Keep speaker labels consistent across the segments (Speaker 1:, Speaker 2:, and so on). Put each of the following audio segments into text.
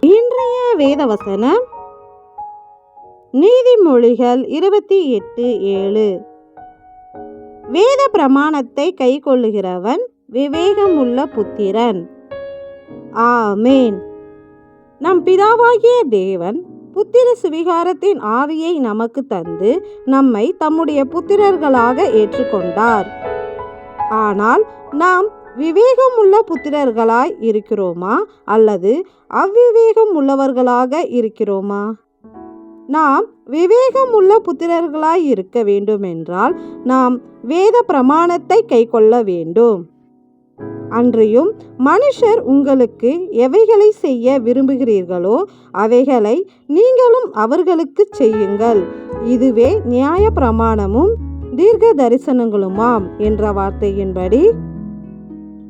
Speaker 1: இன்றைய வேதவசனம். நீதிமொழிகள் இருபத்தி எட்டு ஏழு. வேத பிரமாணத்தை கைக்கொள்ளுகிறவன் விவேகமுள்ள புத்திரன். ஆமேன். நம் பிதாவாகிய தேவன் புத்திர சுவிகாரத்தின் ஆவியை நமக்கு தந்து நம்மை தம்முடைய புத்திரர்களாக ஏற்றுக்கொண்டார். ஆனால் நாம் விவேகமுள்ள புத்திரர்களாய் இருக்கிறோமா? அல்லது அவ்விவேகம் உள்ளவர்களாக இருக்கிறோமா? நாம் விவேகமுள்ள புத்திரர்களாய் இருக்க வேண்டுமென்றால் நாம் வேத பிரமாணத்தை கைக்கொள்ள வேண்டும். அன்றியும் மனுஷர் உங்களுக்கு எவைகளை செய்ய விரும்புகிறீர்களோ அவைகளை நீங்களும் அவர்களுக்கு செய்யுங்கள். இதுவே நியாய பிரமாணமும் தீர்க்க தரிசனங்களுமாம் என்ற வார்த்தையின்படி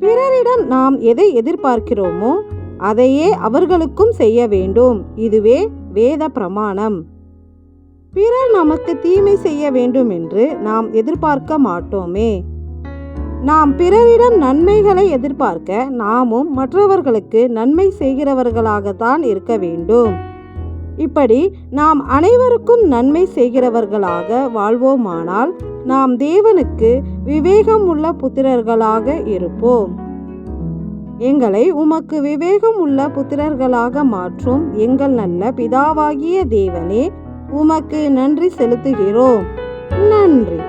Speaker 1: பிறரிடம் நாம் எதை எதிர்பார்க்கிறோமோ அதையே அவர்களுக்கும் செய்ய வேண்டும். இதுவே வேத பிரமாணம். பிறர் நமக்கு தீமை செய்ய வேண்டும் என்று நாம் எதிர்பார்க்க மாட்டோமே. நாம் பிறரிடம் நன்மைகளை எதிர்பார்க்க நாமும் மற்றவர்களுக்கு நன்மை செய்கிறவர்களாகத்தான் இருக்க வேண்டும். இப்படி நாம் அனைவருக்கும் நன்மை செய்கிறவர்களாக வாழ்வோமானால் நாம் தேவனுக்கு விவேகம் உள்ள புத்திரர்களாக இருப்போம். எங்களை உமக்கு விவேகம் உள்ள புத்திரர்களாக மாற்றும் எங்கள் நல்ல பிதாவாகிய தேவனே உமக்கு நன்றி செலுத்துகிறோம். நன்றி.